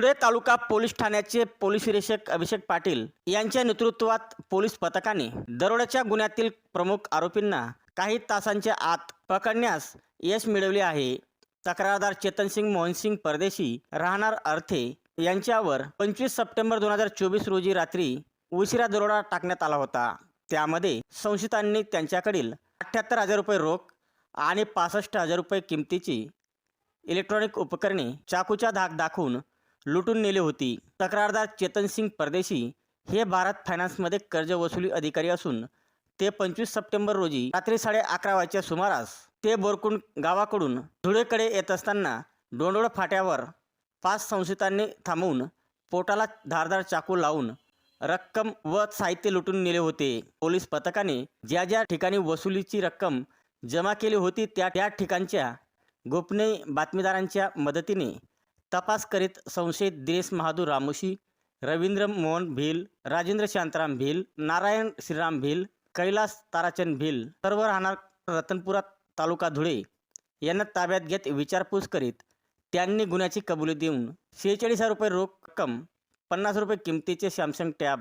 धुळे तालुका police ठाण्याचे police निरीक्षक अभिषेक पाटील यांच्या नेतृत्वात पोलीस पथकाने दरोड्याच्या गुन्ह्यातील प्रमुख आरोपींना काही तासांच्या आत पकडण्यास यश मिळवले आहे. तक्रारदार चेतनसिंग मोहनसिंग परदेशी राहणार अर्थे यांच्यावर पंचवीस सप्टेंबर दोन हजार चोवीस रोजी रात्री उशिरा दरोडा टाकण्यात आला होता. त्यामध्ये संशयितांनी त्यांच्याकडील अठ्ठ्याहत्तर हजार रुपये रोख आणि पासष्ट हजार रुपये किमतीची इलेक्ट्रॉनिक उपकरणे चाकूच्या धाक दाखवून लुटून नेली होती. तक्रारदार चेतनसिंग परदेशी हे भारत फायनान्समध्ये कर्ज वसुली अधिकारी असून ते पंचवीस सप्टेंबर रोजी रात्री साडे अकरा वाजच्या सुमारास ते बोरकुंड गावाकडून धुळेकडे येत असताना डोंडोळ फाट्यावर पाच संशयितांनी थांबवून पोटाला धारदार चाकू लावून रक्कम व साहित्य लुटून नेले होते. पोलीस पथकाने ज्या ज्या ठिकाणी वसुलीची रक्कम जमा केली होती त्या त्या ठिकाणच्या गोपनीय बातमीदारांच्या मदतीने तपास करीत संशयित दिनेश महादूर रामोशी रवींद्र मोहन भिल राजेंद्र शांताराम भिल नारायण श्रीराम भिल कैलास ताराचंद भिल सर्व राहणार रतनपुरा तालुका धुळे. यांना ताब्यात घेत विचारपूस करीत त्यांनी गुन्ह्याची कबुली देऊन शेहेचाळीस हजार रुपये रोख रक्कम पन्नास रुपये किमतीचे सॅमसंग टॅब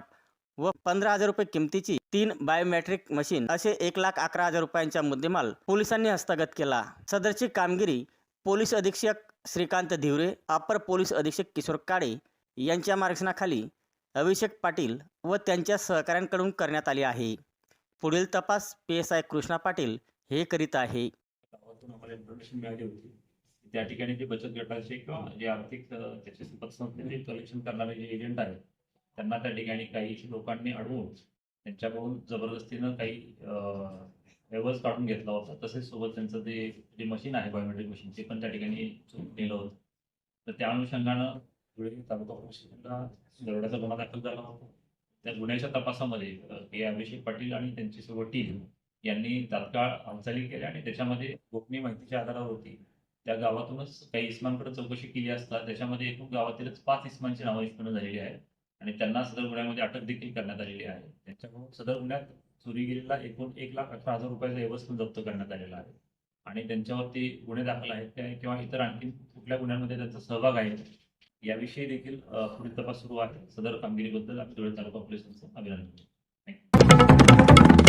व पंधरा हजार रुपये किमतीची तीन बायोमेट्रिक मशीन असे एक लाख अकरा हजार रुपयांचा मुद्देमाल पोलिसांनी हस्तगत केला. सदरची कामगिरी पोलीस अधीक्षक श्रीकांत धिवरे अपर पोलीस अधीक्षक किशोर काळे यांच्या मार्गदर्शनाखाली अभिषेक पाटील व त्यांच्या सहकाऱ्यांकडून करण्यात आली आहे. पुढील तपास P S I Krishna Patil हे करीत आहे. त्या ठिकाणी जे बचत गटाचे किंवा जे आर्थिक त्याचे पतसंस्थेचे कलेक्शन करणारे जे एजंट आहेत त्यांना त्या ठिकाणी काही लोकांनी अडवून त्यांच्याकडून जबरदस्तीनं काही व्यवहार काढून घेतला होता. तसेच सोबत त्यांचं ते जे मशीन आहे बायोमेट्रिक मशीन ते पण त्या ठिकाणी नेलं होतं. तर त्या अनुषंगानं धुळे तालुका पोलीस दरोड्याचा गुन्हा दाखल झाला होता. त्या गुन्ह्याच्या तपासामध्ये के. अभिषेक पाटील आणि त्यांची सर्व टीम यांनी तात्काळ हालचाली केल्या आणि त्याच्यामध्ये गोपनीय माहितीच्या आधारावरती त्या गावातूनच काही इस्मांकडे चौकशी केली असता त्याच्यामध्ये एकूण गावातीलच पाच इस्मांची नावं निष्पन्न झालेली आहेत. आणि त्यांना सदर गुन्ह्यामध्ये अटक देखील करण्यात आलेली आहे. त्यांच्यामुळे सदर गुन्ह्यात चुरीगिरीला एकूण एक लाख अठरा हजार रुपयाचा व्यवस्थित जप्त करण्यात आलेला आहे. आणि त्यांच्यावरती गुन्हे दाखल आहेत काय किंवा इतर आणखी कुठल्या गुन्ह्यांमध्ये त्यांचा सहभाग आहे याविषयी देखील पुढील तपास सुरू आहे. सदर कामगिरीबद्दल आम्ही धुळे तालुका पोलिसांचं अभिनंदन.